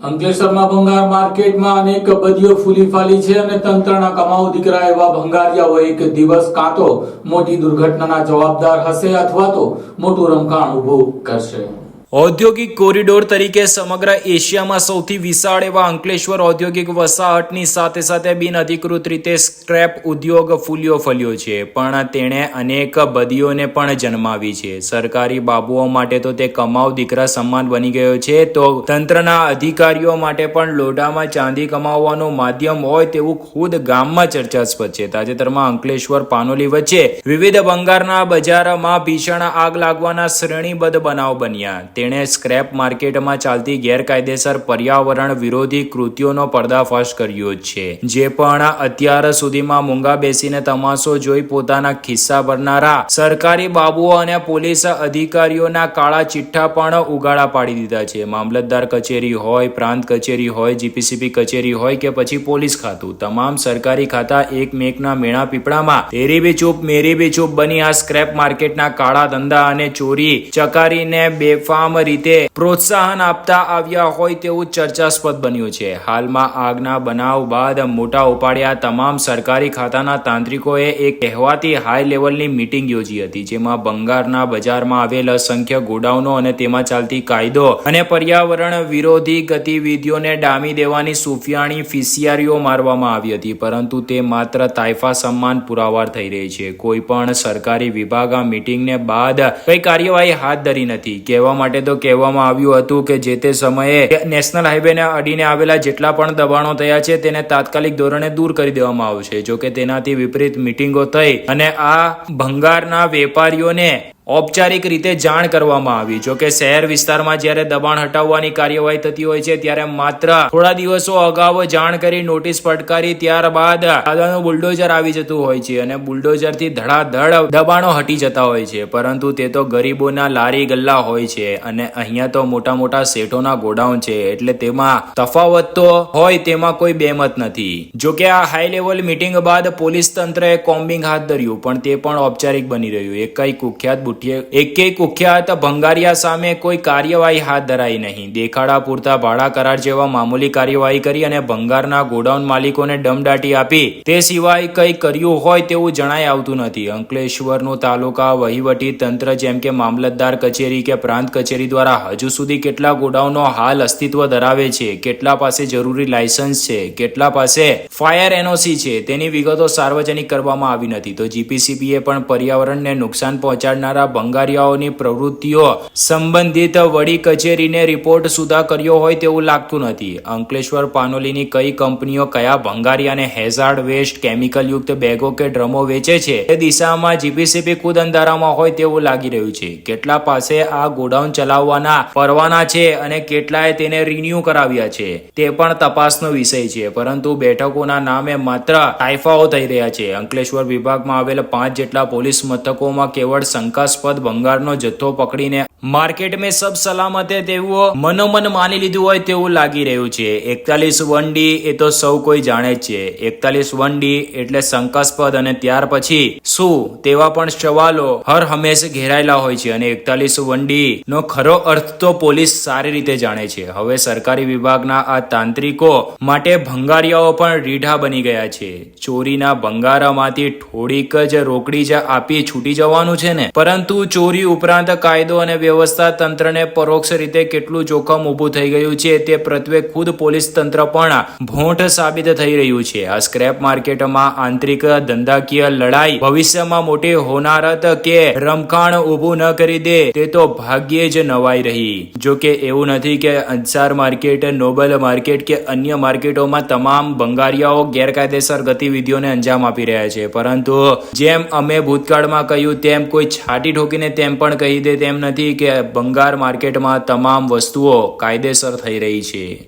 અંકલેશ્વરમાં ભંગાર માર્કેટમાં અનેક બદીઓ ફૂલી ફાલી છે અને તંત્રના કમાઉ દીકરા એવા ભંગારિયાઓ એક દિવસ કાં તો મોટી દુર્ઘટનાના જવાબદાર હશે અથવા તો મોટું રમખાણ ઊભું કરશે. ઔદ્યોગિક કોરિડોર તરીકે સમગ્ર એશિયામાં સૌથી વિશાળ એવા અંકલેશ્વર ઔદ્યોગિક વસાહતની સાથે સાથે બિનઅધિકૃત રીતે સ્ક્રેપ ઉદ્યોગ ફૂલ્યો ફલ્યો છે. પણ તેણે અનેક બદીઓને પણ જન્માવી છે. સરકારી બાબુઓ માટે તો તે કમાવ દીકરા સમાન બની ગયો છે. તો તંત્રના અધિકારીઓ માટે પણ લોઢામાં ચાંદી કમાવવાનું માધ્યમ હોય તેવું ખુદ ગામમાં ચર્ચાસ્પદ છે. તાજેતરમાં અંકલેશ્વર પાનોલી વચ્ચે વિવિધ બંગારના બજારમાં ભીષણ આગ લાગવાના શ્રેણીબદ્ધ બનાવ બન્યા. તેણે સ્ક્રેપ માર્કેટમાં ચાલતી ગેરકાયદેસર પર્યાવરણ વિરોધી કૃત્યોનો પર્દાફાશ કર્યો છે. જે પણ અત્યાર સુધીમાં મૂંગા બેસીને તમાશો જોઈ પોતાના ખિસ્સા ભરનારા સરકારી બાબુઓ અને પોલીસ અધિકારીઓના કાળા ચિઠ્ઠા પણ ઉગાડા પાડી દીધા છે. મામલતદાર કચેરી હોય, પ્રાંત કચેરી હોય, જીપીસીબી કચેરી હોય કે પછી પોલીસ ખાતું, તમામ સરકારી ખાતા એકમેકના મેણા પીપળામાં તેરી બી ચૂપ મેરી બી ચૂપ બની આ સ્ક્રેપ માર્કેટના કાળા ધંધા અને ચોરી ચકારીને બેફામ રીતે પ્રોત્સાહન આપતા આવ્યા હોય તેવું ચર્ચાસ્પદ બન્યું છે. હાલમાં આગના બનાવ બાદ મોટા ઉપાડ્યા તમામ સરકારી ખાતાના તાંત્રિકોએ એક કહેવાતી હાઈ લેવલની મીટિંગ યોજી હતી, જેમાં બંગાળના બજારમાં આવેલ અસંખ્ય ગોડાઉનો અને તેમાં ચાલતી કાયદો અને પર્યાવરણ વિરોધી ગતિવિધિઓને ડામી દેવાની સુફિયાણી ફિસિયારીઓ મારવામાં આવી હતી, પરંતુ તે માત્ર તાઇફા સન્માન પુરાવાર થઈ રહી છે. કોઈ પણ સરકારી વિભાગ આ મીટિંગને બાદ કઈ કાર્યવાહી હાથ ધરી નથી. કહેવા માટે તો કહેવામાં આવ્યું હતું કે જે તે સમયે નેશનલ હાઈવેને અડીને આવેલા જેટલા પણ દબાણો થયા છે, તેને તાત્કાલિક ધોરણે દૂર કરી દેવામાં આવશે. જો કે તેનાથી વિપરીત મિટિંગો થઈ અને આ ભંગારના વેપારીઓને ઔપચારિક રીતે જાણ કરવામાં આવી. જો કે શહેર વિસ્તારમાં જ્યારે દબાણ હટાવવાની કાર્યવાહી થતી હોય છે, ત્યારે માત્ર થોડા દિવસો અગાઉ જાણ કરી નોટિસ ફટકારી, ત્યારબાદ દાદાનું બુલડોઝર આવી જતું હોય છે અને બુલડોઝરથી ધડાધડ દબાણો હટી જતા હોય છે. પરંતુ તે તો ગરીબોના લારી ગલ્લા હોય છે અને અહીંયા તો મોટા મોટા શેઠોના ગોડાઉન છે, એટલે તેમાં તફાવત તો હોય તેમાં કોઈ બેમત નથી. જો કે આ હાઈ લેવલ મીટિંગ બાદ પોલીસ તંત્રએ કોમ્બિંગ હાથ ધર્યું, પણ તે પણ ઔપચારિક બની રહ્યું. એક કઈ કુખ્યાત એકેય કુખ્યાત ભંગારિયા સામે કોઈ કાર્યવાહી હાથ ધરાઈ નહીં. દેખાડા પૂરતા ભાડા કરાર જેવા મામૂલી કાર્યવાહી કરી અને ભંગારના ગોડાઉન માલિકોને દમદાટી આપી. તે સિવાય કંઈ કર્યું હોય તેવું જણાય આવતું નથી. અંકલેશ્વરનું તાલુકા વહીવટી તંત્ર જેમ કે મામલતદાર કચેરી કે પ્રાંત કચેરી દ્વારા હજુ સુધી કેટલા ગોડાઉનો હાલ અસ્તિત્વ ધરાવે છે, કેટલા પાસે જરૂરી લાયસન્સ છે, કેટલા પાસે ફાયર એનઓસી છે, તેની વિગતો સાર્વજનિક કરવામાં આવી નથી. તો જીપીસીબીએ પણ પર્યાવરણને નુકસાન પહોંચાડનારા ભંગારિયાઓની પ્રવૃત્તિઓ સંબંધિત વડી કચેરીને રિપોર્ટ સુધા કર્યો હોય તેવું લાગતું નથી. અંકલેશ્વર પાનોલીની કઈ કંપનીઓ કયા ભંગારિયાને હેઝાર્ડ વેસ્ટ કેમિકલયુક્ત બેગો કે ડ્રમો વેચે છે તે દિશામાં જીપીસીપી ખુદ અંધારામાં હોય તેવું લાગી રહ્યું છે. કેટલા પાસે આ ગોડાઉન ચલાવવાના પરવાના છે અને કેટલાએ તેને રિન્યુ કરાવ્યા છે તે પણ તપાસનો વિષય છે, પરંતુ બેઠકોના નામે માત્ર તાઇફાઓ થઈ રહ્યા છે. અંકલેશ્વર વિભાગમાં આવેલ પાંચ જેટલા પોલીસ મથકોમાં કેવળ શંકાસ્પદ ભંગારનો જથ્થો પકડીને માર્કેટ મેં સબ સલામત હે તેવું મનોમન માની લીધું હોય તેવું લાગી રહ્યું છે. એકતાલીસ વન ડી એ તો સૌ કોઈ જાણે જ છે. એકતાલીસ વન ડી એટલે શંકાસ્પદ અને ત્યાર પછી શું તેવા પણ સવાલો હર હંમેશ ઘેરાયેલા હોય છે અને એકતાલીસ વન ડી નો ખરો અર્થ તો પોલીસ સારી રીતે જાણે છે. હવે સરકારી વિભાગના આ તાંત્રિકો માટે ભંગારિયાઓ પણ રીઢા બની ગયા છે. ચોરીના ભંગારામાંથી થોડીક જ રોકડી જ આપી છૂટી જવાનું છે ને? પરંતુ ચોરી ઉપરાંત કાયદો અને વ્યવસ્થા તંત્રને પરોક્ષ રીતે કેટલું જોખમ ઊભું થઈ ગયું છે તે પ્રત્યે ખુદ પોલીસ તંત્ર પણ ભોંઠ સાબિત થઈ રહ્યું છે. આ સ્ક્રેપ માર્કેટમાં આંતરિક ધંધાકીય લડાઈ ભવિષ્યમાં મોટી હોનારત કે રમખાણ ઊભું ન કરી દે તે તો ભાગ્યે જ નવાઈ રહી. જો કે એવું નથી કે અંસાર માર્કેટ, નોબલ માર્કેટ કે અન્ય માર્કેટોમાં તમામ ભંગારિયાઓ ગેરકાયદેસર ગતિવિધિઓને અંજામ આપી રહ્યા છે. પરંતુ જેમ અમે ભૂતકાળમાં કહ્યું તેમ કોઈ છાટી ઠોકીને તેમ પણ કહી દે તેમ નથી કે બંગાર માર્કેટમાં તમામ વસ્તુઓ કાયદેસર થઈ રહી છે.